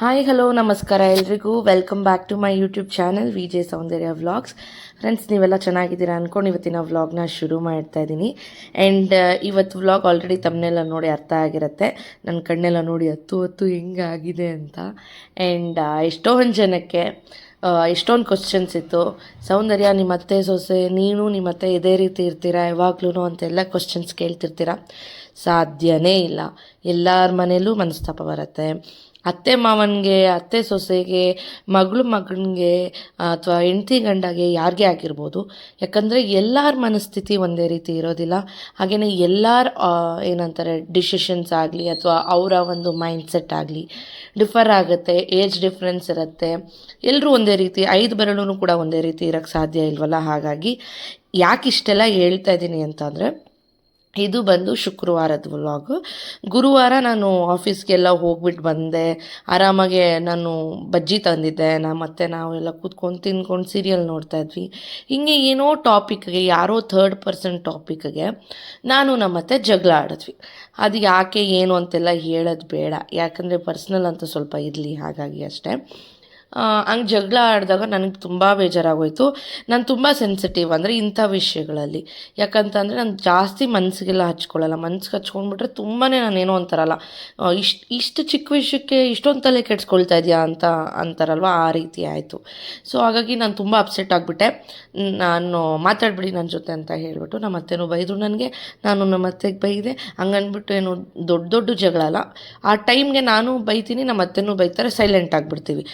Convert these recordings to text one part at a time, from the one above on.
Hi hello ನಮಸ್ಕಾರ ಎಲ್ರಿಗೂ. Welcome back to my YouTube channel V J Soundarya vlogs friends ನೀವೆಲ್ಲ ಚೆನ್ನಾಗಿದ್ದೀರಾ ಅಂದ್ಕೊಂಡು ಇವತ್ತಿನ ವ್ಲಾಗ್ನ ಶುರು ಮಾಡ್ತಾ ಇದ್ದೀನಿ ಆ್ಯಂಡ್ ಇವತ್ತು ವ್ಲಾಗ್ ಆಲ್ರೆಡಿ ತಮ್ಮನೆಲ್ಲ ನೋಡಿ ಅರ್ಥ ಆಗಿರುತ್ತೆ. ನನ್ನ ಕಣ್ಣೆಲ್ಲ ನೋಡಿ ಹತ್ತು ಹತ್ತು ಹೆಂಗಾಗಿದೆ ಅಂತ. ಆ್ಯಂಡ್ ಎಷ್ಟೊಂದು ಜನಕ್ಕೆ ಎಷ್ಟೊಂದು ಕ್ವಶನ್ಸ್ ಇತ್ತು. ಸೌಂದರ್ಯ, ನಿಮ್ಮ ಅತ್ತೆ ಸೊಸೆ, ನೀನು ನಿಮ್ಮ ಅತ್ತೆ ಇದೇ ರೀತಿ ಇರ್ತೀರಾ ಯಾವಾಗ್ಲೂ ಅಂತೆಲ್ಲ ಕ್ವಶನ್ಸ್ ಕೇಳ್ತಿರ್ತೀರಾ? ಸಾಧ್ಯನೇ ಇಲ್ಲ. ಎಲ್ಲರ ಮನೇಲೂ ಮನಸ್ತಾಪ ಬರುತ್ತೆ. ಅತ್ತೆ ಮಾವನಿಗೆ, ಅತ್ತೆ ಸೊಸೆಗೆ, ಮಗಳು ಮಗನಿಗೆ, ಅಥವಾ ಹೆಂಡತಿ ಗಂಡಗೆ ಯಾರಿಗೆ ಆಗಿರ್ಬೋದು. ಯಾಕಂದರೆ ಎಲ್ಲರ ಮನಸ್ಥಿತಿ ಒಂದೇ ರೀತಿ ಇರೋದಿಲ್ಲ. ಹಾಗೆಯೇ ಎಲ್ಲರ ಏನಂತಾರೆ ಡಿಸಿಷನ್ಸ್ ಆಗಲಿ ಅಥವಾ ಅವರ ಒಂದು ಮೈಂಡ್ಸೆಟ್ ಆಗಲಿ ಡಿಫರ್ ಆಗುತ್ತೆ ಏಜ್ ಡಿಫ್ರೆನ್ಸ್ ಇರುತ್ತೆ. ಎಲ್ಲರೂ ಒಂದೇ ರೀತಿ, ಐದು ಬೆರಳು ಕೂಡ ಒಂದೇ ರೀತಿ ಇರೋಕ್ಕೆ ಸಾಧ್ಯ ಇಲ್ವಲ್ಲ? ಹಾಗಾಗಿ ಯಾಕೆ ಇಷ್ಟೆಲ್ಲ ಹೇಳ್ತಾ ಇದ್ದೀನಿ ಅಂತಂದರೆ ಇದು ಬಂದು ಶುಕ್ರವಾರದ ವ್ಲಾಗು ಗುರುವಾರ ನಾನು ಆಫೀಸ್ಗೆಲ್ಲ ಹೋಗ್ಬಿಟ್ಟು ಬಂದೆ. ಆರಾಮಾಗೆ ನಾನು ಬಜ್ಜಿ ತಂದಿದ್ದೆ. ನಾ ಮತ್ತೆ ನಾವೆಲ್ಲ ಕೂತ್ಕೊಂಡು ತಿನ್ಕೊಂಡು ಸೀರಿಯಲ್ ನೋಡ್ತಾ ಇದ್ವಿ. ಹಿಂಗೆ ಏನೋ ಟಾಪಿಕ್ಗೆ ಯಾರೋ ಥರ್ಡ್ ಪರ್ಸನ್ ಟಾಪಿಕ್ಗೆ ನಾನು ನಮ್ಮ ಮತ್ತೆ ಜಗಳ ಆಡಿದ್ವಿ. ಅದು ಯಾಕೆ, ಏನು ಅಂತೆಲ್ಲ ಹೇಳೋದು ಬೇಡ. ಯಾಕಂದರೆ ಪರ್ಸ್ನಲ್ ಅಂತ ಸ್ವಲ್ಪ ಇರಲಿ ಹಾಗಾಗಿ ಅಷ್ಟೇ. ಹಂಗೆ ಜಗಳ ಆಡಿದಾಗ ನನಗೆ ತುಂಬ ಬೇಜಾರಾಗೋಯಿತು. ನಾನು ತುಂಬ ಸೆನ್ಸಿಟಿವ್ ಅಂದರೆ ಇಂಥ ವಿಷಯಗಳಲ್ಲಿ. ಯಾಕಂತಂದರೆ ನಾನು ಜಾಸ್ತಿ ಮನಸ್ಸಿಗೆಲ್ಲ ಹಚ್ಕೊಳ್ಳಲ್ಲ. ಮನ್ಸಿಗೆ ಹಚ್ಕೊಂಡ್ಬಿಟ್ರೆ ತುಂಬಾ ನಾನೇನೋ ಅಂತಾರಲ್ಲ ಇಷ್ಟು ಇಷ್ಟು ಚಿಕ್ಕ ವಿಷಯಕ್ಕೆ ಇಷ್ಟೊಂದು ತಲೆ ಕೆಡ್ಸ್ಕೊಳ್ತಾ ಇದೆಯಾ ಅಂತ ಅಂತಾರಲ್ವ? ಆ ರೀತಿ ಆಯಿತು. ಸೊ ಹಾಗಾಗಿ ನಾನು ತುಂಬ ಅಪ್ಸೆಟ್ ಆಗಿಬಿಟ್ಟೆ. ನಾನು ಮಾತಾಡ್ಬಿಡಿ ನನ್ನ ಜೊತೆ ಅಂತ ಹೇಳಿಬಿಟ್ಟು ನಮ್ಮ ಅತ್ತೆನೂ ಬೈದರು ನನಗೆ. ನಾನು ನಮ್ಮ ಅತ್ತೆಗೆ ಬೈದೆ. ಹಂಗನ್ಬಿಟ್ಟು ಏನು ದೊಡ್ಡ ದೊಡ್ಡ ಜಗಳ ಅಲ್ಲ. ಆ ಟೈಮ್ಗೆ ನಾನು ಬೈತೀನಿ ನಮ್ಮ ಅತ್ತೆನೂ ಬೈತಾರೆ ಸೈಲೆಂಟ್ ಆಗಿಬಿಡ್ತೀವಿ.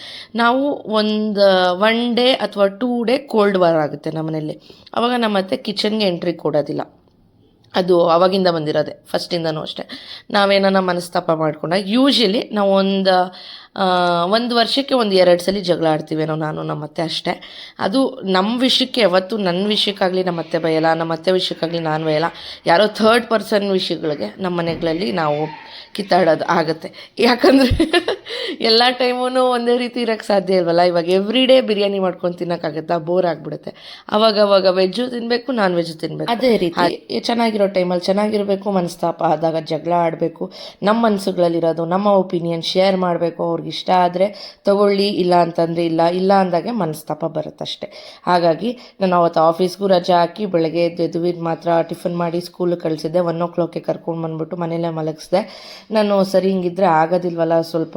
ನಾವು ಒಂದು ಒನ್ ಡೇ ಅಥವಾ ಟೂ ಡೇ ಕೋಲ್ಡ್ ವಾರ್ ಆಗುತ್ತೆ ನಮ್ಮ ಮನೆಯಲ್ಲಿ. ಅವಾಗ ನಮ್ಮ ಅತ್ತೆ ಕಿಚನ್ಗೆ ಎಂಟ್ರಿ ಕೊಡೋದಿಲ್ಲ. ಅದು ಅವಾಗಿಂದ ಬಂದಿರೋದೆ ಫಸ್ಟಿಂದನೂ ಅಷ್ಟೇ. ನಾವೇನನ್ನ ಮನಸ್ತಾಪ ಮಾಡ್ಕೊಂಡಾಗ ಯೂಶ್ವಲಿ ನಾವು ಒಂದು ಒಂದು ವರ್ಷಕ್ಕೆ ಒಂದು ಎರಡು ಸಲ ಜಗಳ ಆಡ್ತೀವೇನೋ ನಾನು, ನಮ್ಮ ಅತ್ತೆ ಅಷ್ಟೇ. ಅದು ನಮ್ಮ ವಿಷಯಕ್ಕೆ ಯಾವತ್ತು ನನ್ನ ವಿಷಯಕ್ಕಾಗಲಿ ಬಯಲ ನಮ್ಮ ಅತ್ತೆ ವಿಷಯಕ್ಕಾಗಲಿ ನಾನು ಬಯಲ ಯಾರೋ ಥರ್ಡ್ ಪರ್ಸನ್ ವಿಷಯಗಳಿಗೆ ನಮ್ಮ ಮನೆಗಳಲ್ಲಿ ನಾವು ಕಿತ್ತಾಡೋದು ಆಗುತ್ತೆ. ಯಾಕಂದರೆ ಎಲ್ಲ ಟೈಮೂ ಒಂದೇ ರೀತಿ ಇರೋಕ್ಕೆ ಸಾಧ್ಯ ಇಲ್ವಲ್ಲ? ಇವಾಗ ಎವ್ರಿ ಡೇ ಬಿರಿಯಾನಿ ಮಾಡ್ಕೊಂಡು ತಿನ್ನೋಕ್ಕಾಗುತ್ತಾ? ಬೋರ್ ಆಗಿಬಿಡುತ್ತೆ. ಅವಾಗ ಅವಾಗ ವೆಜ್ಜು ತಿನ್ನಬೇಕು ನಾನ್ ವೆಜ್ ತಿನ್ನಬೇಕು ಅದೇ ರೀತಿ ಚೆನ್ನಾಗಿರೋ ಟೈಮಲ್ಲಿ ಚೆನ್ನಾಗಿರಬೇಕು ಮನಸ್ತಾಪ ಆದಾಗ ಜಗಳ ಆಡಬೇಕು. ನಮ್ಮ ಮನಸ್ಸುಗಳಲ್ಲಿರೋದು ನಮ್ಮ ಒಪಿನಿಯನ್ ಶೇರ್ ಮಾಡಬೇಕು. ಅವ್ರಿಗೆ ಇಷ್ಟ ಆದರೆ ತಗೊಳ್ಳಿ ಇಲ್ಲ ಅಂತಂದರೆ ಇಲ್ಲ. ಇಲ್ಲ ಅಂದಾಗೆ ಮನಸ್ತಾಪ ಬರುತ್ತಷ್ಟೆ ಹಾಗಾಗಿ ನಾನು ಅವತ್ತು ಆಫೀಸ್ಗೂ ರಜೆ ಹಾಕಿ ಬೆಳಗ್ಗೆ ಎದ್ದು ಮಾತ್ರ ಟಿಫನ್ ಮಾಡಿ ಸ್ಕೂಲಿಗೆ ಕಳಿಸಿದ್ದೆ. ಒನ್ ಓ ಕ್ಲಾಕ್ಗೆ ಕರ್ಕೊಂಡು ಬಂದ್ಬಿಟ್ಟು ಮನೇಲೆ ಮಲಗಿಸ್ದೆ. ನಾನು ಸರಿ ಹಿಂಗಿದ್ರೆ ಆಗೋದಿಲ್ವಲ್ಲ, ಸ್ವಲ್ಪ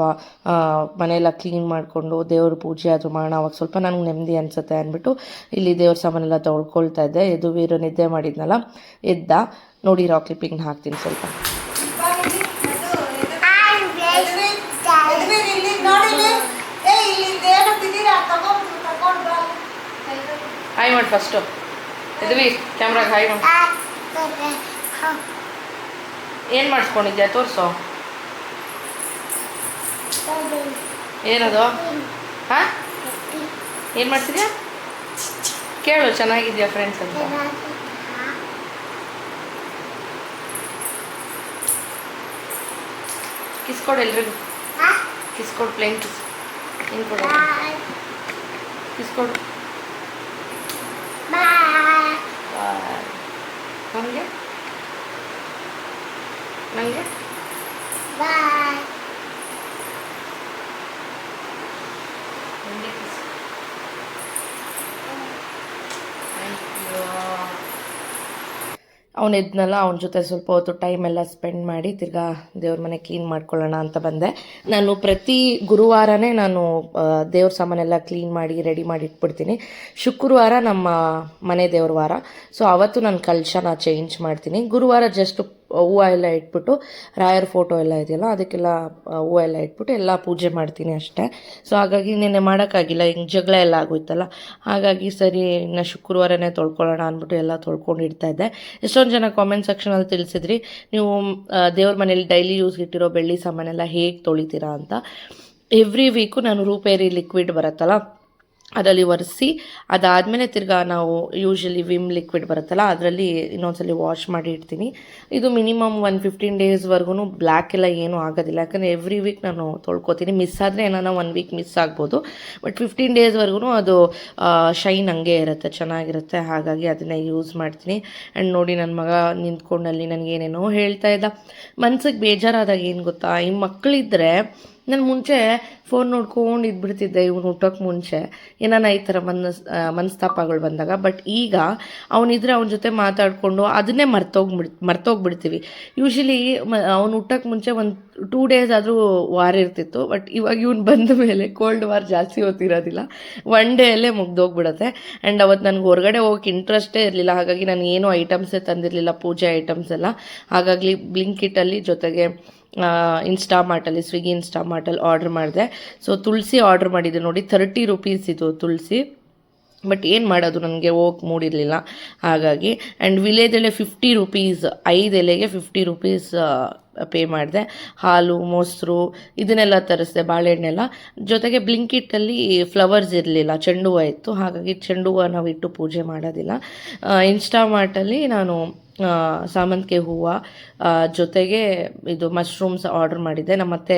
ಮನೆಯೆಲ್ಲ ಕ್ಲೀನ್ ಮಾಡಿಕೊಂಡು ದೇವ್ರ ಪೂಜೆ ಅದು ಮಾಡೋಣ, ಅವಾಗ ಸ್ವಲ್ಪ ನನಗೆ ನೆಮ್ಮದಿ ಅನಿಸುತ್ತೆ ಅಂದ್ಬಿಟ್ಟು ಇಲ್ಲಿ ದೇವ್ರ ಸಾಮಾನೆಲ್ಲ ತೊಳ್ಕೊಳ್ತಾ ಇದ್ದೆ. ಎದು ವೀರು ನಿದ್ದೆ ಮಾಡಿದ್ನಲ್ಲ, ಎದ್ದ, ನೋಡಿ ರಾಕ್ ಕ್ಲಿಪ್ಪಿಂಗ್ ಹಾಕ್ತೀನಿ ಸ್ವಲ್ಪ. ಹಾಯ್ ಮಾಡಿ ಫಸ್ಟು ಇದ್ವಿ ಕ್ಯಾಮ್ರಾಗ ಹಾಯ್ ಮಾಡಿ ಏನು ಮಾಡಿಸ್ಕೊಂಡಿದ್ಯಾ? ತೋರಿಸು. ಏನದು? ಹಾಂ? ಏನು ಮಾಡ್ತಿದ್ಯಾ ಕೇಳು ಚೆನ್ನಾಗಿದ್ಯಾ ಫ್ರೆಂಡ್ಸ್ ಅಂತ. ಕಿಸ್ಕೊಡು ಎಲ್ರಿಗೂ. ಕಿಸ್ಕೊಡು ಪ್ಲೇನ್ ಕಿಸ್ ಏನು ಕೊಡು? ಕಿಸ್ಕೊಡು ನನಗೆ ನನಗೆ ಕಿಸ್ ಅವನು ಇದ್ನಲ್ಲ ಅವನ ಜೊತೆ ಸ್ವಲ್ಪ ಹೊತ್ತು ಟೈಮ್ ಎಲ್ಲ ಸ್ಪೆಂಡ್ ಮಾಡಿ ತಿರ್ಗಾ ದೇವ್ರ ಮನೆ ಕ್ಲೀನ್ ಮಾಡ್ಕೊಳ್ಳೋಣ ಅಂತ ಬಂದೆ. ನಾನು ಪ್ರತಿ ಗುರುವಾರನೇ ನಾನು ದೇವ್ರ ಸಾಮಾನೆಲ್ಲ ಕ್ಲೀನ್ ಮಾಡಿ ರೆಡಿ ಮಾಡಿ ಇಟ್ಬಿಡ್ತೀನಿ. ಶುಕ್ರವಾರ ನಮ್ಮ ಮನೆ ದೇವ್ರ ವಾರ. ಸೊ ಅವತ್ತು ನಾನು ಕಲಶನ ಚೇಂಜ್ ಮಾಡ್ತೀನಿ. ಗುರುವಾರ ಜಸ್ಟ್ ಹೂವು ಎಲ್ಲ ಇಟ್ಬಿಟ್ಟು, ರಾಯರ್ ಫೋಟೋ ಎಲ್ಲ ಇದೆಯಲ್ಲ, ಅದಕ್ಕೆಲ್ಲ ಹೂವು ಎಲ್ಲ ಇಟ್ಬಿಟ್ಟು ಎಲ್ಲ ಪೂಜೆ ಮಾಡ್ತೀನಿ ಅಷ್ಟೇ. ಸೊ ಹಾಗಾಗಿ ನಿನ್ನೆ ಮಾಡೋಕ್ಕಾಗಿಲ್ಲ, ಹಿಂಗೆ ಜಗಳ ಎಲ್ಲ ಆಗೋಯ್ತಲ್ಲ. ಹಾಗಾಗಿ ಸರಿ, ಇನ್ನು ಶುಕ್ರವಾರನೇ ತೊಳ್ಕೊಳ್ಳೋಣ ಅಂದ್ಬಿಟ್ಟು ಎಲ್ಲ ತೊಳ್ಕೊಂಡು ಇಡ್ತಾ ಇದ್ದೆ. ಎಷ್ಟೊಂದು ಜನ ಕಾಮೆಂಟ್ ಸೆಕ್ಷನಲ್ಲಿ ತಿಳಿಸಿದ್ರಿ, ನೀವು ದೇವ್ರ ಮನೇಲಿ ಡೈಲಿ ಯೂಸ್ಗೆ ಇಟ್ಟಿರೋ ಬೆಳ್ಳಿ ಸಾಮಾನೆಲ್ಲ ಹೇಗೆ ತೊಳಿತೀರಾ ಅಂತ. ಎವ್ರಿ ವೀಕು ನಾನು ರೂಪೇರಿ ಲಿಕ್ವಿಡ್ ಬರುತ್ತಲ್ಲ ಅದರಲ್ಲಿ ಒರೆಸಿ ಅದಾದಮೇಲೆ ತಿರ್ಗಾ ನಾವು ಯೂಶ್ವಲಿ ವಿಮ್ ಲಿಕ್ವಿಡ್ ಬರುತ್ತಲ್ಲ, ಅದರಲ್ಲಿ ಇನ್ನೊಂದ್ಸಲಿ ವಾಶ್ ಮಾಡಿ ಇಡ್ತೀನಿ. ಇದು ಮಿನಿಮಮ್ ಒನ್ ಫಿಫ್ಟೀನ್ ಡೇಸ್ವರೆಗೂ ಬ್ಲ್ಯಾಕ್ ಎಲ್ಲ ಏನೂ ಆಗೋದಿಲ್ಲ. ಯಾಕಂದರೆ ಎವ್ರಿ ವೀಕ್ ನಾನು ತೊಳ್ಕೊತೀನಿ. ಮಿಸ್ ಆದರೆ ಏನಾನ ಒನ್ ವೀಕ್ ಮಿಸ್ ಆಗ್ಬೋದು. ಬಟ್ ಫಿಫ್ಟೀನ್ ಡೇಸ್ವರೆಗೂ ಅದು ಶೈನ್ ಹಂಗೆ ಇರುತ್ತೆ, ಚೆನ್ನಾಗಿರುತ್ತೆ. ಹಾಗಾಗಿ ಅದನ್ನೇ ಯೂಸ್ ಮಾಡ್ತೀನಿ. ಆ್ಯಂಡ್ ನೋಡಿ ನನ್ನ ಮಗ ನಿಂತ್ಕೊಂಡಲ್ಲಿ ನನಗೇನೇನೋ ಹೇಳ್ತಾ ಇದ್ದ. ಮನ್ಸಿಗೆ ಬೇಜಾರಾದಾಗ ಏನು ಗೊತ್ತಾ? ಈ ಮಕ್ಕಳಿದ್ರೆ ನಾನು ಮುಂಚೆ ಫೋನ್ ನೋಡ್ಕೊಂಡು ಇದ್ಬಿಡ್ತಿದ್ದೆ ಇವ್ನು ಹುಟ್ಟೋಕೆ ಮುಂಚೆ. ಏನಾನ ಈ ಥರ ಮನಸ್ ಮನಸ್ತಾಪಗಳು ಬಂದಾಗ. ಬಟ್ ಈಗ ಅವನಿದ್ರೆ ಅವನ ಜೊತೆ ಮಾತಾಡಿಕೊಂಡು ಅದನ್ನೇ ಮರ್ತೋಗ್ಬಿಡ್, ಮರ್ತೋಗ್ಬಿಡ್ತೀವಿ. ಯೂಶಲಿ ಅವ್ನು ಹುಟ್ಟೋಕೆ ಮುಂಚೆ ಒಂದು ಟೂ ಡೇಸ್ ಆದರೂ ವಾರ ಇರ್ತಿತ್ತು. ಬಟ್ ಇವಾಗ ಇವ್ನು ಬಂದ ಮೇಲೆ ಕೋಲ್ಡ್ ವಾರ್ ಜಾಸ್ತಿ ಹೊತ್ತಿರೋದಿಲ್ಲ. ಒನ್ ಡೇಯಲ್ಲೇ ಮುಗ್ದೋಗ್ಬಿಡುತ್ತೆ. ಆ್ಯಂಡ್ ಅವತ್ತು ನನಗೆ ಹೊರಗಡೆ ಹೋಗಕ್ಕೆ ಇಂಟ್ರೆಸ್ಟೇ ಇರಲಿಲ್ಲ. ಹಾಗಾಗಿ ನಾನು ಏನೂ ಐಟಮ್ಸೇ ತಂದಿರಲಿಲ್ಲ. ಪೂಜೆ ಐಟಮ್ಸ್ ಎಲ್ಲ. ಹಾಗಾಗಿ ಬ್ಲಿಂಕಿಟಲ್ಲಿ ಜೊತೆಗೆ ಇನ್ಸ್ಟಾಮಾರ್ಟಲ್ಲಿ ಸ್ವಿಗ್ಗಿ ಇನ್ಸ್ಟಾಮಾರ್ಟಲ್ಲಿ ಆರ್ಡ್ರ್ ಮಾಡಿದೆ. ಸೊ ತುಳಸಿ ಆರ್ಡ್ರ್ ಮಾಡಿದ್ದೆ ನೋಡಿ ತರ್ಟಿ ರುಪೀಸ್ ಇದು ತುಳಸಿ. ಬಟ್ ಏನು ಮಾಡೋದು, ನನಗೆ ಹೋಗಕ್ಕೆ ಮೂಡಿರಲಿಲ್ಲ. ಹಾಗಾಗಿ ಆ್ಯಂಡ್ ವಿಲೇದೆಲೆ ಫಿಫ್ಟಿ ರುಪೀಸ್ ಐದು ಎಲೆಗೆ ಫಿಫ್ಟಿ ರುಪೀಸ್ ಪೇ ಮಾಡಿದೆ. ಹಾಲು, ಮೊಸರು, ಇದನ್ನೆಲ್ಲ ತರಿಸಿದೆ, ಬಾಳೆಹಣ್ಣೆಲ್ಲ. ಜೊತೆಗೆ ಬ್ಲಿಂಕಿಟ್ಟಲ್ಲಿ ಫ್ಲವರ್ಸ್ ಇರಲಿಲ್ಲ ಚೆಂಡು ಹೂವು ಇತ್ತು. ಹಾಗಾಗಿ ಚೆಂಡು ಹೂವು ನಾವು ಇಟ್ಟು ಪೂಜೆ ಮಾಡೋದಿಲ್ಲ ಇನ್ಸ್ಟಾಮಾರ್ಟಲ್ಲಿ ನಾನು ಸಾಮಂತಿಗೆ ಹೂವು ಜೊತೆಗೆ ಇದು ಮಶ್ರೂಮ್ಸ್ ಆರ್ಡರ್ ಮಾಡಿದ್ದೆ. ನಮ್ಮ ಮತ್ತೆ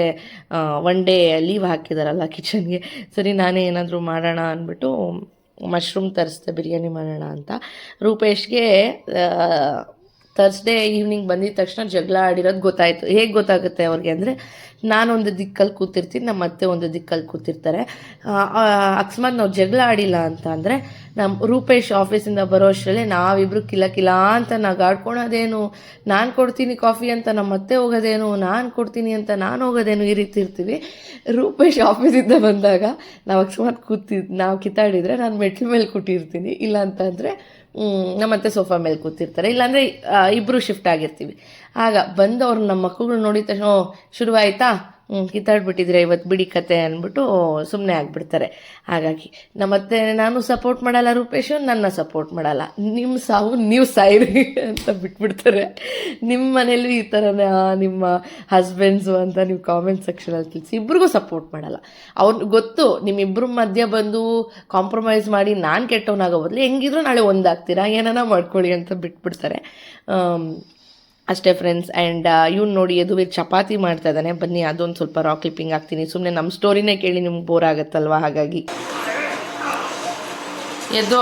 ಒನ್ ಡೇ ಲೀವ್ ಹಾಕಿದಾರಲ್ಲ ಕಿಚನ್ಗೆ ಸರಿ, ನಾನೇ ಏನಾದರೂ ಮಾಡೋಣ ಅಂದ್ಬಿಟ್ಟು ಮಶ್ರೂಮ್ ತರಿಸ್ದೆ, ಬಿರಿಯಾನಿ ಮಾಡೋಣ ಅಂತ. ರೂಪೇಶ್ಗೆ ತರ್ಸ್ಡೇ ಈವ್ನಿಂಗ್ ಬಂದಿದ ತಕ್ಷಣ ಜಗಳ ಆಡಿರೋದು ಗೊತ್ತಾಯಿತು. ಹೇಗೆ ಗೊತ್ತಾಗುತ್ತೆ ಅವ್ರಿಗೆ ಅಂದರೆ, ನಾನೊಂದು ದಿಕ್ಕಲ್ಲಿ ಕೂತಿರ್ತೀನಿ ನಮ್ಮ ಅತ್ತೆ ಒಂದು ದಿಕ್ಕಲ್ಲಿ ಕೂತಿರ್ತಾರೆ. ಅಕಸ್ಮಾತ್ ನಾವು ಜಗಳ ಆಡಿಲ್ಲ ಅಂತ ಅಂದರೆ ನಮ್ಮ ರೂಪೇಶ್ ಆಫೀಸಿಂದ ಬರೋ ಅಷ್ಟರಲ್ಲೇ ನಾವಿಬ್ರು ಕಿಲ ಕಿಲ ಅಂತ ನಗಾಡ್ಕೊಳೋದೇನು, ನಾನು ಕೊಡ್ತೀನಿ ಕಾಫಿ ಅಂತ ನಮ್ಮ ಅತ್ತೆ ಹೋಗೋದೇನು, ನಾನು ಕೊಡ್ತೀನಿ ಅಂತ ನಾನು ಹೋಗೋದೇನು ಈ ರೀತಿ ಇರ್ತೀವಿ. ರೂಪೇಶ್ ಆಫೀಸಿಂದ ಬಂದಾಗ ನಾವು ಅಕಸ್ಮಾತ್ ಕೂತಿದ್ ನಾವು ಕಿತ್ತಾಡಿದರೆ ನಾನು ಮೆಟ್ಲ ಮೇಲೆ ಕೂತಿರ್ತೀನಿ ಇಲ್ಲ ಅಂತಂದರೆ ನಮ್ಮತ್ತೆ ಸೋಫಾ ಮೇಲೆ ಕೂತಿರ್ತಾರೆ. ಇಲ್ಲಾಂದರೆ ಇಬ್ಬರು ಶಿಫ್ಟ್ ಆಗಿರ್ತೀವಿ. ಆಗ ಬಂದವ್ರು ನಮ್ಮ ಮಕ್ಕಳು ನೋಡಿದ ತಕ್ಷಣ "ಓ, ಶುರುವಾಯ್ತಾ? ಕಿತ್ತಾಡ್ಬಿಟ್ಟಿದ್ರೆ ಇವತ್ತು ಬಿಡಿ ಕತೆ ಅಂದ್ಬಿಟ್ಟು ಸುಮ್ಮನೆ ಆಗಿಬಿಡ್ತಾರೆ. ಹಾಗಾಗಿ ನಮ್ಮತ್ತೆ ನಾನು ಸಪೋರ್ಟ್ ಮಾಡಲ್ಲ ರೂಪೇಶು, ನನ್ನ ಸಪೋರ್ಟ್ ಮಾಡಲ್ಲ. ನಿಮ್ಮ ಸಾವು ನೀವು ಸಾಯಿರಿ ಅಂತ ಬಿಟ್ಬಿಡ್ತಾರೆ. ನಿಮ್ಮ ಮನೇಲಿ ಈ ಥರನೇ ನಿಮ್ಮ ಹಸ್ಬೆಂಡ್ಸು ಅಂತ ನೀವು ಕಾಮೆಂಟ್ ಸೆಕ್ಷನಲ್ಲಿ ತಿಳಿಸಿ ಇಬ್ರಿಗೂ ಸಪೋರ್ಟ್ ಮಾಡಲ್ಲ. ಅವ್ರ, ಗೊತ್ತು ನಿಮ್ಮಿಬ್ಬರ ಮಧ್ಯ ಬಂದು ಕಾಂಪ್ರಮೈಸ್ ಮಾಡಿ ನಾನು ಕೆಟ್ಟವನಾಗೋ ಬದಲು ಹೆಂಗಿದ್ರು ನಾಳೆ ಒಂದಾಗ್ತೀರಾ ಏನಾರ ಮಾಡ್ಕೊಳ್ಳಿ ಅಂತ ಬಿಟ್ಬಿಡ್ತಾರೆ. ಅಷ್ಟೇ ಫ್ರೆಂಡ್ಸ್ ಆ್ಯಂಡ್ ಇವ್ನು ನೋಡಿ ಎದುವೀರ್ ಚಪಾತಿ ಮಾಡ್ತಾ ಇದ್ದಾನೆ. ಬನ್ನಿ, ಅದೊಂದು ಸ್ವಲ್ಪ ರಾಕ್ ಕ್ಲಿಪ್ಪಿಂಗ್ ಹಾಕ್ತೀನಿ. ಸುಮ್ಮನೆ ನಮ್ಮ ಸ್ಟೋರಿನೇ ಕೇಳಿ ನಿಮ್ಗೆ ಬೋರ್ ಆಗುತ್ತಲ್ವ? ಹಾಗಾಗಿ. ಎದ್ದು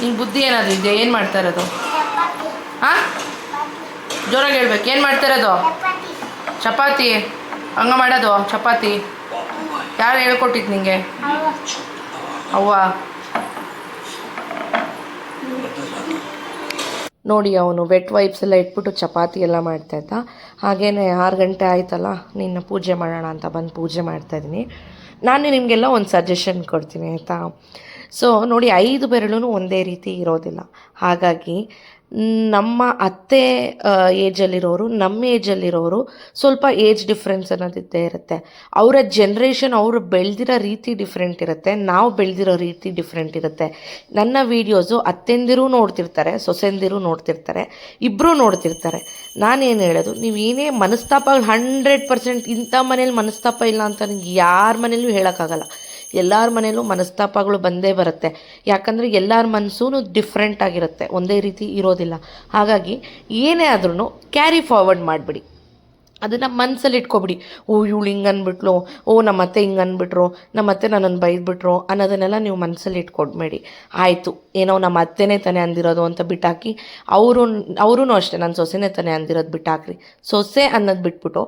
ನಿಂಗೆ ಬುದ್ಧಿ ಏನಾದರೂ ಇದೆಯಾ? ಏನು ಮಾಡ್ತಾ ಇರೋದು? ಹಾಂ? ಜೋರಾಗಿ ಹೇಳ್ಬೇಕು. ಏನು ಮಾಡ್ತಾ ಇರೋದು? ಚಪಾತಿ. ಹಂಗ ಮಾಡೋದು? ಚಪಾತಿ. ಯಾರು ಹೇಳ್ಕೊಟ್ಟಿದ್ದು ನಿಂಗೆ? ಅವ್ವ. ನೋಡಿ ಅವನು ವೆಟ್ ವೈಪ್ಸ್ ಎಲ್ಲ ಇಟ್ಬಿಟ್ಟು ಚಪಾತಿ ಎಲ್ಲ ಮಾಡ್ತಾ ಇದ್ದ. ಹಾಗೇನೆ ಆರು ಗಂಟೆ ಆಯ್ತಲ್ಲ, ನಿನ್ನ ಪೂಜೆ ಮಾಡೋಣ ಅಂತ ಬಂದು ಪೂಜೆ ಮಾಡ್ತಾ ಇದ್ದೀನಿ. ನಾನು ನಿಮಗೆಲ್ಲ ಒಂದು ಸಜೆಷನ್ ಕೊಡ್ತೀನಿ, ಆಯಿತಾ? ಸೊ ನೋಡಿ, ಐದು ಬೆರಳು ಒಂದೇ ರೀತಿ ಇರೋದಿಲ್ಲ. ಹಾಗಾಗಿ ನಮ್ಮ ಅತ್ತೆ ಏಜಲ್ಲಿರೋರು ನಮ್ಮ ಏಜಲ್ಲಿರೋರು ಸ್ವಲ್ಪ ಏಜ್ ಡಿಫ್ರೆನ್ಸ್ ಅನ್ನೋದಿದ್ದೇ ಇರುತ್ತೆ. ಅವರ ಜನ್ರೇಷನ್ ಅವರು ಬೆಳೆದಿರೋ ರೀತಿ ಡಿಫ್ರೆಂಟ್ ಇರುತ್ತೆ, ನಾವು ಬೆಳೆದಿರೋ ರೀತಿ ಡಿಫ್ರೆಂಟ್ ಇರುತ್ತೆ. ನನ್ನ ವೀಡಿಯೋಸು ಅತ್ತೆಂದಿರೂ ನೋಡ್ತಿರ್ತಾರೆ, ಸೊಸೆಂದಿರೂ ನೋಡ್ತಿರ್ತಾರೆ ಇಬ್ಬರೂ ನೋಡ್ತಿರ್ತಾರೆ. ನಾನೇನು ಹೇಳೋದು, ನೀವು ಏನೇ ಮನಸ್ತಾಪಗಳು ಹಂಡ್ರೆಡ್ ಪರ್ಸೆಂಟ್ ಇಂಥ ಮನೇಲಿ ಮನಸ್ತಾಪ ಇಲ್ಲ ಅಂತ ನನಗೆ ಯಾರ ಮನೇಲೂ ಹೇಳೋಕ್ಕಾಗಲ್ಲ. ಎಲ್ಲರ ಮನೇಲೂ ಮನಸ್ತಾಪಗಳು ಬಂದೇ ಬರುತ್ತೆ. ಯಾಕಂದರೆ ಎಲ್ಲರ ಮನಸ್ಸೂ ಡಿಫ್ರೆಂಟ್ ಆಗಿರುತ್ತೆ. ಒಂದೇ ರೀತಿ ಇರೋದಿಲ್ಲ. ಹಾಗಾಗಿ ಏನೇ ಆದ್ರೂ ಕ್ಯಾರಿ ಫಾರ್ವರ್ಡ್ ಮಾಡಿಬಿಡಿ. ಅದನ್ನು ಮನಸ್ಸಲ್ಲಿ ಇಟ್ಕೊಬಿಡಿ. ಓ, ಇವಳು ಹಿಂಗೆ ಅಂದ್ಬಿಟ್ಲು ಓ ನಮ್ಮ ಅತ್ತೆ ಹಿಂಗೆ ಅಂದ್ಬಿಟ್ರು ನಮ್ಮ ಅತ್ತೆ ನನ್ನನ್ನು ಬೈದ್ಬಿಟ್ರು ಅನ್ನೋದನ್ನೆಲ್ಲ ನೀವು ಮನಸ್ಸಲ್ಲಿ ಇಟ್ಕೊಡ್ಬೇಡಿ. ಆಯಿತು. ಏನೋ ನಮ್ಮ ಅತ್ತೆನೇ ತಾನೇ ಅಂದಿರೋದು ಅಂತ ಬಿಟ್ಟಾಕಿ, ಅವರು ಅವರೂ ಅಷ್ಟೇ ನನ್ನ ಸೊಸೆನೇ ತಾನೇ ಅಂದಿರೋದು ಬಿಟ್ಟಾಕ್ರಿ. ಸೊಸೆ ಅನ್ನೋದು ಬಿಟ್ಬಿಟ್ಟು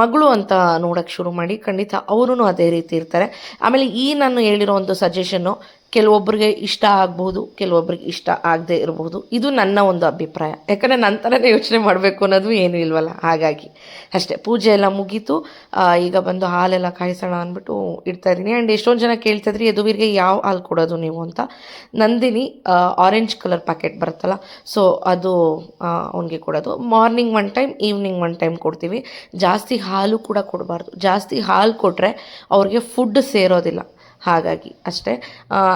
ಮಗಳು ಅಂತ ನೋಡೋಕ್ಕೆ ಶುರು ಮಾಡಿ ಖಂಡಿತ ಅವರೂ ಅದೇ ರೀತಿ ಇರ್ತಾರೆ. ಆಮೇಲೆ ಈ ನಾನು ಹೇಳಿರೋ ಒಂದು ಸಜೆಷನ್ನು ಕೆಲವೊಬ್ಬರಿಗೆ ಇಷ್ಟ ಆಗ್ಬೋದು ಕೆಲವೊಬ್ಬರಿಗೆ ಇಷ್ಟ ಆಗದೆ ಇರಬಹುದು ಇದು ನನ್ನ ಒಂದು ಅಭಿಪ್ರಾಯ. ಯಾಕಂದರೆ ನನ್ನ ಥರನೇ ಯೋಚನೆ ಮಾಡಬೇಕು ಅನ್ನೋದು ಏನೂ ಇಲ್ವಲ್ಲ? ಹಾಗಾಗಿ. ಅಷ್ಟೇ. ಪೂಜೆ ಎಲ್ಲ ಮುಗೀತು. ಈಗ ಬಂದು ಹಾಲೆಲ್ಲ ಕಾಯಿಸೋಣ ಅಂದ್ಬಿಟ್ಟು ಇಡ್ತಾ ಇದ್ದೀನಿ. ಆ್ಯಂಡ್ ಎಷ್ಟೊಂದು ಜನ ಕೇಳ್ತಾಯಿದ್ರಿ ಯದುವೀರಿಗೆ ಯಾವ ಹಾಲು ಕೊಡೋದು ನೀವು ಅಂತ. ನಂದಿನಿ ಆರೆಂಜ್ ಕಲರ್ ಪ್ಯಾಕೆಟ್ ಬರುತ್ತಲ್ಲ ಸೊ ಅದು ಅವನಿಗೆ ಕೊಡೋದು. Morning one time evening one time ಕೊಡ್ತೀವಿ. ಜಾಸ್ತಿ ಹಾಲು ಕೂಡ ಕೊಡಬಾರ್ದು. ಜಾಸ್ತಿ ಹಾಲು ಕೊಟ್ಟರೆ ಅವ್ರಿಗೆ ಫುಡ್ ಸೇರೋದಿಲ್ಲ. ಹಾಗಾಗಿ ಅಷ್ಟೇ.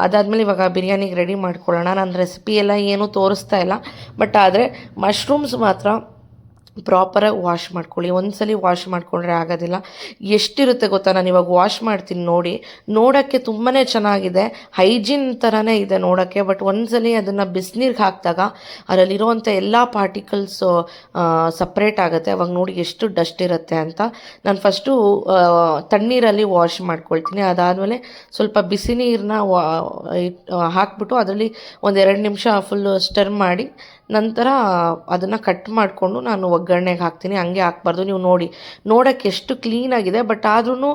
ಅದಾದಮೇಲೆ ಇವಾಗ ಬಿರಿಯಾನಿಗೆ ರೆಡಿ ಮಾಡ್ಕೊಳ್ಳೋಣ. ನಾನು ರೆಸಿಪಿ ಎಲ್ಲ ಏನೂ ತೋರಿಸ್ತಾ ಇಲ್ಲ. ಬಟ್ ಆದರೆ ಮಶ್ರೂಮ್ಸ್ ಮಾತ್ರ ಪ್ರಾಪರಾಗಿ ವಾಶ್ ಮಾಡ್ಕೊಳ್ಳಿ. ಒಂದ್ಸಲಿ ವಾಶ್ ಮಾಡ್ಕೊಂಡ್ರೆ ಆಗೋದಿಲ್ಲ. ಎಷ್ಟಿರುತ್ತೆ ಗೊತ್ತಾ? ನಾನು ಇವಾಗ ವಾಶ್ ಮಾಡ್ತೀನಿ ನೋಡಿ. ನೋಡೋಕ್ಕೆ ತುಂಬಾ ಚೆನ್ನಾಗಿದೆ. ಹೈಜಿನ್ ಥರನೇ ಇದೆ ನೋಡೋಕ್ಕೆ. ಬಟ್ ಒಂದ್ಸಲಿ ಅದನ್ನು ಬಿಸಿನೀರಿಗೆ ಹಾಕಿದಾಗ ಅದರಲ್ಲಿರುವಂಥ ಎಲ್ಲ ಪಾರ್ಟಿಕಲ್ಸು ಸಪ್ರೇಟ್ ಆಗುತ್ತೆ. ಅವಾಗ ನೋಡಿ ಎಷ್ಟು ಡಸ್ಟ್ ಇರುತ್ತೆ ಅಂತ. ನಾನು ಫಸ್ಟು ತಣ್ಣೀರಲ್ಲಿ ವಾಶ್ ಮಾಡ್ಕೊಳ್ತೀನಿ. ಅದಾದಮೇಲೆ ಸ್ವಲ್ಪ ಬಿಸಿ ನೀರನ್ನ ಹಾಕ್ಬಿಟ್ಟು ಅದರಲ್ಲಿ ಒಂದೆರಡು ನಿಮಿಷ ಫುಲ್ಲು ಸ್ಟರ್ ಮಾಡಿ ನಂತರ ಅದನ್ನು ಕಟ್ ಮಾಡಿಕೊಂಡು ನಾನು ಒಗ್ಗರಣೆಗೆ ಹಾಕ್ತೀನಿ. ಹಂಗೆ ಹಾಕ್ಬಾರ್ದು. ನೀವು ನೋಡಿ, ನೋಡೋಕ್ಕೆ ಎಷ್ಟು ಕ್ಲೀನಾಗಿದೆ ಬಟ್ ಆದ್ರೂ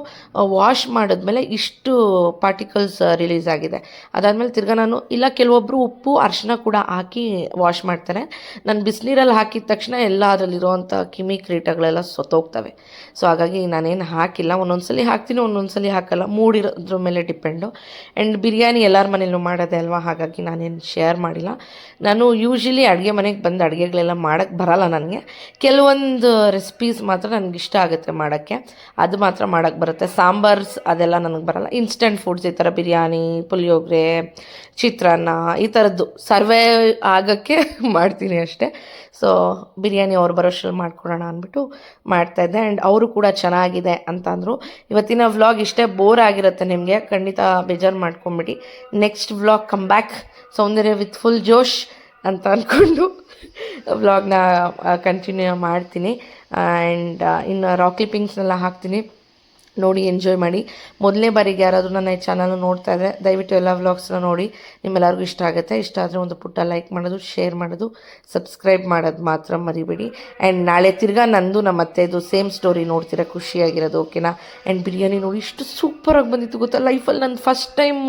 ವಾಶ್ ಮಾಡಿದ್ಮೇಲೆ ಇಷ್ಟು ಪಾರ್ಟಿಕಲ್ಸ್ ರಿಲೀಸ್ ಆಗಿದೆ. ಅದಾದಮೇಲೆ ತಿರ್ಗಾ ನಾನು, ಇಲ್ಲ ಕೆಲವೊಬ್ಬರು ಉಪ್ಪು ಅರಿಶಿನ ಕೂಡ ಹಾಕಿ ವಾಶ್ ಮಾಡ್ತಾರೆ. ನಾನು ಬಿಸಿನೀರಲ್ಲಿ ಹಾಕಿದ ತಕ್ಷಣ ಎಲ್ಲ ಅದರಲ್ಲಿರುವಂಥ ಕಿಮಿ ಕ್ರೀಟಗಳೆಲ್ಲ ಸೊತ್ತೋಗ್ತವೆ. ಸೊ ಹಾಗಾಗಿ ನಾನೇನು ಹಾಕಿಲ್ಲ. ಒಂದೊಂದ್ಸಲಿ ಹಾಕ್ತೀನಿ, ಒಂದೊಂದ್ಸಲಿ ಹಾಕಲ್ಲ. ಮೂಡಿರೋದ್ರ ಮೇಲೆ ಡಿಪೆಂಡು ಆ್ಯಂಡ್ ಬಿರಿಯಾನಿ ಎಲ್ಲರ ಮನೇಲೂ ಮಾಡೋದೇ ಅಲ್ವಾ? ಹಾಗಾಗಿ ನಾನೇನು ಶೇರ್ ಮಾಡಿಲ್ಲ. ನಾನು ಯೂಶ್ವಲಿ ಅಡುಗೆ ಮನೆಗೆ ಬಂದು ಅಡುಗೆಗಳೆಲ್ಲ ಮಾಡೋಕ್ಕೆ ಬರಲ್ಲ ನನಗೆ. ಕೆಲವೊಂದು ರೆಸಿಪೀಸ್ ಮಾತ್ರ ನನಗೆ ಇಷ್ಟ ಆಗುತ್ತೆ ಮಾಡೋಕ್ಕೆ. ಅದು ಮಾತ್ರ ಮಾಡೋಕ್ಕೆ ಬರುತ್ತೆ. ಸಾಂಬಾರ್ಸ್ ಅದೆಲ್ಲ ನನಗೆ ಬರಲ್ಲ. ಇನ್ಸ್ಟಂಟ್ ಫುಡ್ಸ್ ಈ ಥರ ಬಿರಿಯಾನಿ, ಪುಳಿಯೋಗರೆ, ಚಿತ್ರಾನ್ನ ಈ ಥರದ್ದು ಸರ್ವೇ ಆಗೋಕ್ಕೆ ಮಾಡ್ತೀನಿ ಅಷ್ಟೇ. ಸೊ ಬಿರಿಯಾನಿ ಅವ್ರು ಬರೋಷ್ಟ್ರಲ್ಲಿ ಮಾಡ್ಕೊಡೋಣ ಅಂದ್ಬಿಟ್ಟು ಮಾಡ್ತಾಯಿದ್ದೆ ಆ್ಯಂಡ್ ಅವರು ಕೂಡ ಚೆನ್ನಾಗಿದೆ ಅಂತ ಅಂದರು ಇವತ್ತಿನ ವ್ಲಾಗ್ ಇಷ್ಟೇ ಬೋರ್ ಆಗಿರುತ್ತೆ ನಿಮಗೆ. ಖಂಡಿತ ಬೇಜಾರು ಮಾಡ್ಕೊಂಬಿಡಿ. Next vlog come back Soundarya with full ಜೋಶ್. ಅಂತ ಅಂದ್ಕೊಂಡು ವ್ಲಾಗ್ನ ಕಂಟಿನ್ಯೂ ಮಾಡ್ತೀನಿ. ಆ್ಯಂಡ್ ಇನ್ನು ರಾಕ್ ಕ್ಲಿಪ್ಪಿಂಗ್ಸ್ನೆಲ್ಲ ಹಾಕ್ತೀನಿ. ನೋಡಿ ಎಂಜಾಯ್ ಮಾಡಿ. ಮೊದಲನೇ ಬಾರಿಗೆ ಯಾರಾದರೂ ನನ್ನ ಈ ಚಾನಲ್ ನೋಡ್ತಾ ಇದ್ದರೆ ದಯವಿಟ್ಟು ಎಲ್ಲ ವ್ಲಾಗ್ಸ್ನ ನೋಡಿ. ನಿಮ್ಮೆಲ್ಲರಿಗೂ ಇಷ್ಟ ಆಗುತ್ತೆ. ಇಷ್ಟ ಆದರೆ ಒಂದು ಪುಟ್ಟ ಲೈಕ್ ಮಾಡೋದು ಶೇರ್ ಮಾಡೋದು ಸಬ್ಸ್ಕ್ರೈಬ್ ಮಾಡೋದು ಮಾತ್ರ ಮರಿಬೇಡಿ. ಆ್ಯಂಡ್ ನಾಳೆ ತಿರ್ಗಾ ನಂದು ನಮ್ಮ ಅತ್ತೆದು ಸೇಮ್ ಸ್ಟೋರಿ ನೋಡ್ತೀರಾ, ಖುಷಿಯಾಗಿರೋದು ಓಕೆನಾ ಆ್ಯಂಡ್ ಬಿರಿಯಾನಿ ನೋಡಿ, ಇಷ್ಟು ಸೂಪರಾಗಿ ಬಂದಿತ್ತು ಗೊತ್ತಾ? ಲೈಫಲ್ಲಿ ನಾನು ಫಸ್ಟ್ ಟೈಮ್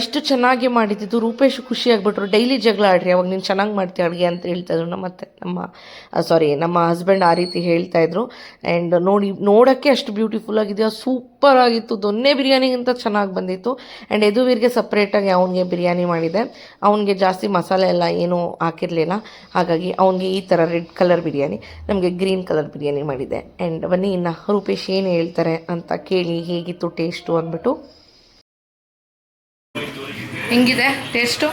ಇಷ್ಟು ಚೆನ್ನಾಗಿ ಮಾಡಿದ್ದು. ರೂಪೇಶ್ ಖುಷಿಯಾಗಿಬಿಟ್ರು. ಡೈಲಿ ಜಗಳ ಆಡ್ರಿ, ಅವಾಗ ನೀನು ಚೆನ್ನಾಗಿ ಮಾಡ್ತೀಯ ಅಡುಗೆ ಅಂತ ಹೇಳ್ತಾಯಿದ್ರು ನಮ್ಮ ಅತ್ತೆ, ನಮ್ಮ ಸಾರಿ ನಮ್ಮ ಹಸ್ಬೆಂಡ್ ಆ ರೀತಿ ಹೇಳ್ತಾಯಿದ್ರು ಆ್ಯಂಡ್ ನೋಡಿ, ನೋಡೋಕ್ಕೆ ಅಷ್ಟು ಬ್ಯೂಟಿಫುಲ್ ಆಗಿದೆ ಸೂಪರ್ ಆಗಿತ್ತು. ದೊನ್ನೆ ಬಿರಿಯಾನಿಗಿಂತ ಚೆನ್ನಾಗಿ ಬಂದಿತ್ತು. ಆ್ಯಂಡ್ ಯದುವೀರ್ಗೆ ಸಪ್ರೇಟಾಗಿ ಅವನಿಗೆ ಬಿರಿಯಾನಿ ಮಾಡಿದೆ. ಅವನಿಗೆ ಜಾಸ್ತಿ ಮಸಾಲೆ ಎಲ್ಲ ಏನೂ ಹಾಕಿರಲಿಲ್ಲ. ಹಾಗಾಗಿ ಅವನಿಗೆ ಈ ಥರ ರೆಡ್ ಕಲರ್ ಬಿರಿಯಾನಿ ನಮಗೆ ಗ್ರೀನ್ ಕಲರ್ ಬಿರಿಯಾನಿ ಮಾಡಿದೆ. ಆ್ಯಂಡ್ ಬನ್ನಿ ಇನ್ನು ರೂಪೇಶ್ ಏನು ಹೇಳ್ತಾರೆ ಅಂತ ಕೇಳಿ ಹೇಗಿತ್ತು ಟೇಸ್ಟು ಅಂದ್ಬಿಟ್ಟು. ಹೆಂಗಿದೆ? ಟೇಸ್ಟು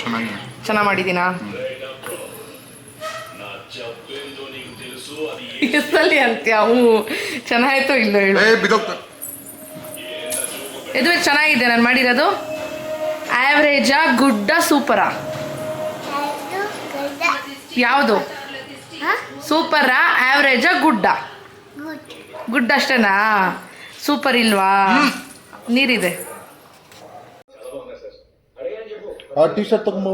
ಚೆನ್ನಾಗಿದೆ. ಚೆನ್ನಾಗಿ ಮಾಡಿದ್ದೀನಾ? ಎಷ್ಟಲ್ಲಿ ಅಂತ್ಯ ಹ್ಞೂ. ಚೆನ್ನಾಯ್ತು ಇಲ್ಲೋ ಹೇಳು. ಇದು ಚೆನ್ನಾಗಿದೆ ನಾನು ಮಾಡಿರೋದು? ಆ್ಯಾವ್ರೇಜಾ ಗುಡ್ಡ ಸೂಪರಾ ಯಾವುದು? ಸೂಪರಾ ಆ್ಯಾವ್ರೇಜಾ ಗುಡ್ಡ ಗುಡ್ ಅಷ್ಟೇನಾ? ಸೂಪರ್ ಇಲ್ವಾ? ನೀರಿದೆ. ಆ ಟಿ ಶರ್ಟ್ ತಗೊಂಬ.